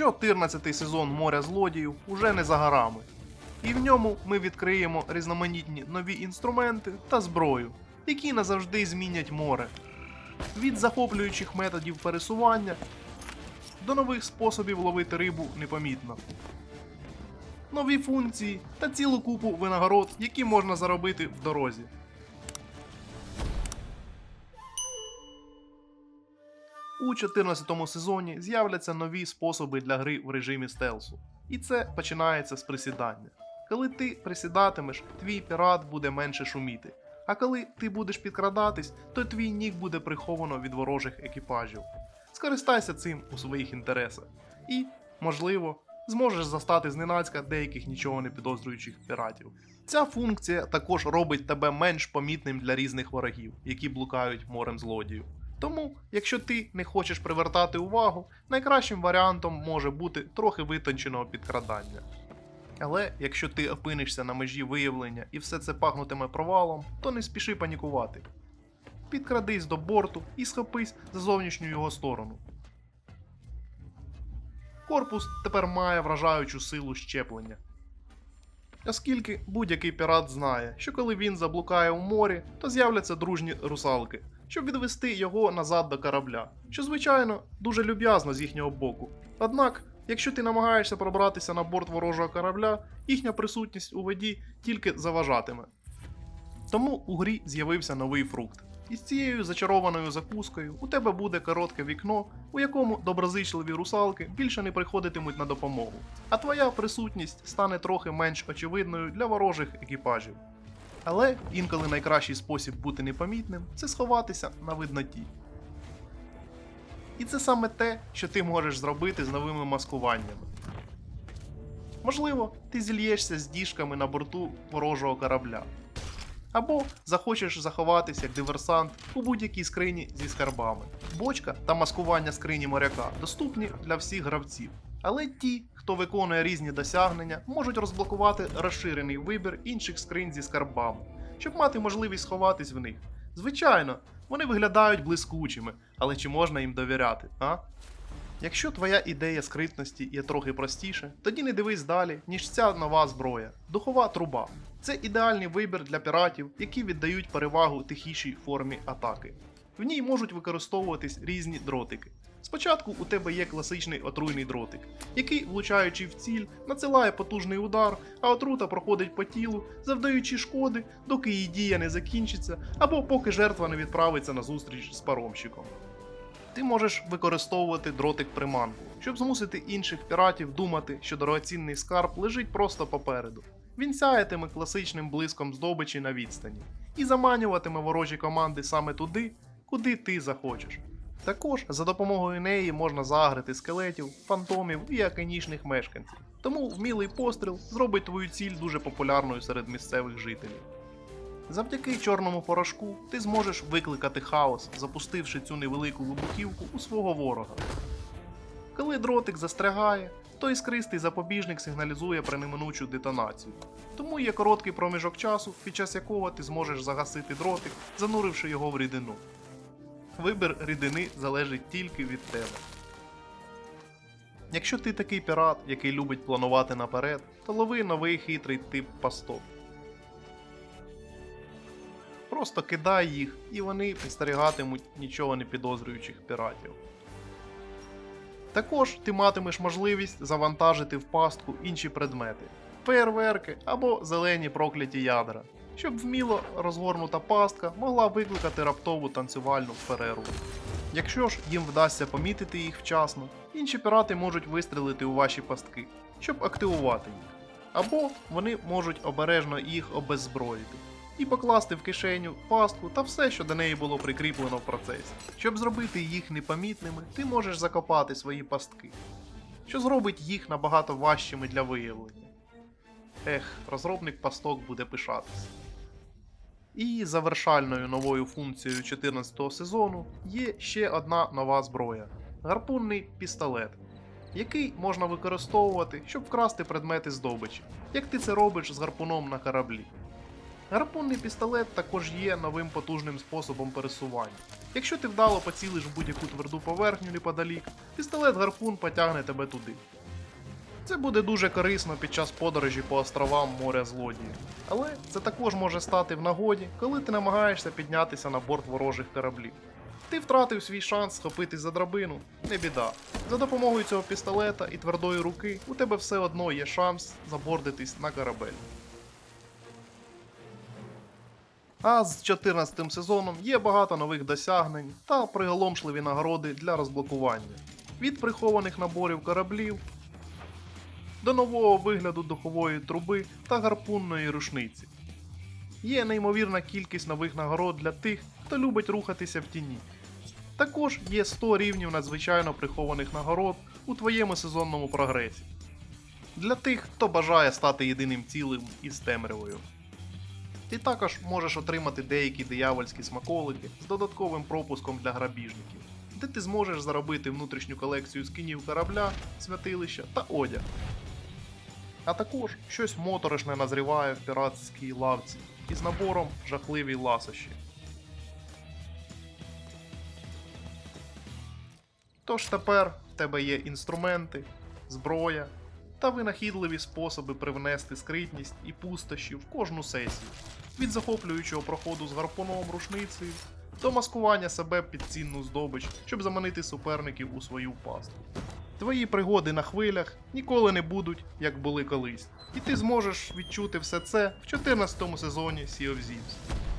14 сезон моря злодіїв уже не за горами. І в ньому ми відкриємо різноманітні нові інструменти та зброю, які назавжди змінять море. Від захоплюючих методів пересування до нових способів ловити рибу непомітно. Нові функції та цілу купу винагород, які можна заробити в дорозі. У 14 сезоні з'являться нові способи для гри в режимі стелсу. І це починається з присідання. Коли ти присідатимеш, твій пірат буде менше шуміти. А коли ти будеш підкрадатись, то твій нік буде приховано від ворожих екіпажів. Скористайся цим у своїх інтересах. І, можливо, зможеш застати зненацька деяких нічого не підозрюючих піратів. Ця функція також робить тебе менш помітним для різних ворогів, які блукають морем злодіїв. Тому, якщо ти не хочеш привертати увагу, найкращим варіантом може бути трохи витонченого підкрадання. Але якщо ти опинишся на межі виявлення і все це пахнутиме провалом, то не спіши панікувати. Підкрадись до борту і схопись за зовнішню його сторону. Корпус тепер має вражаючу силу щеплення. Оскільки будь-який пірат знає, що коли він заблукає у морі, то з'являться дружні русалки, щоб відвести його назад до корабля, що, звичайно, дуже люб'язно з їхнього боку. Однак, якщо ти намагаєшся пробратися на борт ворожого корабля, їхня присутність у воді тільки заважатиме. Тому у грі з'явився новий фрукт. І з цією зачарованою закускою у тебе буде коротке вікно, у якому доброзичливі русалки більше не приходитимуть на допомогу, а твоя присутність стане трохи менш очевидною для ворожих екіпажів. Але інколи найкращий спосіб бути непомітним це сховатися на видноті. І це саме те, що ти можеш зробити з новими маскуваннями. Можливо, ти зільєшся з діжками на борту ворожого корабля. Або захочеш заховатися як диверсант у будь-якій скрині зі скарбами. Бочка та маскування скрині моряка доступні для всіх гравців. Але ті, хто виконує різні досягнення, можуть розблокувати розширений вибір інших скринь зі скарбами, щоб мати можливість сховатись в них. Звичайно, вони виглядають блискучими, але чи можна їм довіряти, а? Якщо твоя ідея скритності є трохи простіше, тоді не дивись далі, ніж ця нова зброя духова труба. Це ідеальний вибір для піратів, які віддають перевагу тихішій формі атаки. В ній можуть використовуватись різні дротики. Спочатку у тебе є класичний отруйний дротик, який, влучаючи в ціль, надсилає потужний удар, а отрута проходить по тілу, завдаючи шкоди, доки її дія не закінчиться, або поки жертва не відправиться на зустріч з паромщиком. Ти можеш використовувати дротик приманку, щоб змусити інших піратів думати, що дорогоцінний скарб лежить просто попереду. Він сяятиме класичним блиском здобичі на відстані і заманюватиме ворожі команди саме туди, куди ти захочеш. Також за допомогою неї можна загрити скелетів, фантомів і аконічних мешканців. Тому вмілий постріл зробить твою ціль дуже популярною серед місцевих жителів. Завдяки чорному порошку ти зможеш викликати хаос, запустивши цю невелику вибухівку у свого ворога. Коли дротик застрягає, то іскристий запобіжник сигналізує про неминучу детонацію. Тому є короткий проміжок часу, під час якого ти зможеш загасити дротик, зануривши його в рідину. Вибір рідини залежить тільки від тебе. Якщо ти такий пірат, який любить планувати наперед, то лови новий хитрий тип пасток. Просто кидай їх, і вони підстерігатимуть нічого не підозрюючих піратів. Також ти матимеш можливість завантажити в пастку інші предмети фейерверки або зелені прокляті ядра, щоб вміло розгорнута пастка могла викликати раптову танцювальну перерву. Якщо ж їм вдасться помітити їх вчасно, інші пірати можуть вистрелити у ваші пастки, щоб активувати їх. Або вони можуть обережно їх обеззброїти і покласти в кишеню пастку та все, що до неї було прикріплено в процесі. Щоб зробити їх непомітними, ти можеш закопати свої пастки, що зробить їх набагато важчими для виявлення. Ех, розробник пасток буде пишатись. І завершальною новою функцією 14 сезону є ще одна нова зброя гарпунний пістолет, який можна використовувати, щоб вкрасти предмети здобичі, як ти це робиш з гарпуном на кораблі. Гарпунний пістолет також є новим потужним способом пересування. Якщо ти вдало поцілиш будь-яку тверду поверхню неподалік, пістолет гарпун потягне тебе туди. Це буде дуже корисно під час подорожі по островам моря злодіїв. Але це також може стати в нагоді, коли ти намагаєшся піднятися на борт ворожих кораблів. Ти втратив свій шанс схопитись за драбину, не біда. За допомогою цього пістолета і твердої руки у тебе все одно є шанс забордитись на корабель. А з 14 сезоном є багато нових досягнень та приголомшливі нагороди для розблокування. Від прихованих наборів кораблів до нового вигляду духової труби та гарпунної рушниці. Є неймовірна кількість нових нагород для тих, хто любить рухатися в тіні. Також є 100 рівнів надзвичайно прихованих нагород у твоєму сезонному прогресі. Для тих, хто бажає стати єдиним цілим із темрявою. Ти також можеш отримати деякі диявольські смаколики з додатковим пропуском для грабіжників, де ти зможеш заробити внутрішню колекцію скинів корабля, святилища та одяг. А також щось моторошне назріває в піратській лавці із набором жахливі ласощі. Тож тепер в тебе є інструменти, зброя та винахідливі способи привнести скритність і пустощі в кожну сесію, від захоплюючого проходу з гарпуном рушницею до маскування себе під цінну здобич, щоб заманити суперників у свою пастку. Твої пригоди на хвилях ніколи не будуть, як були колись, і ти зможеш відчути все це в 14 сезоні Sea of Thieves.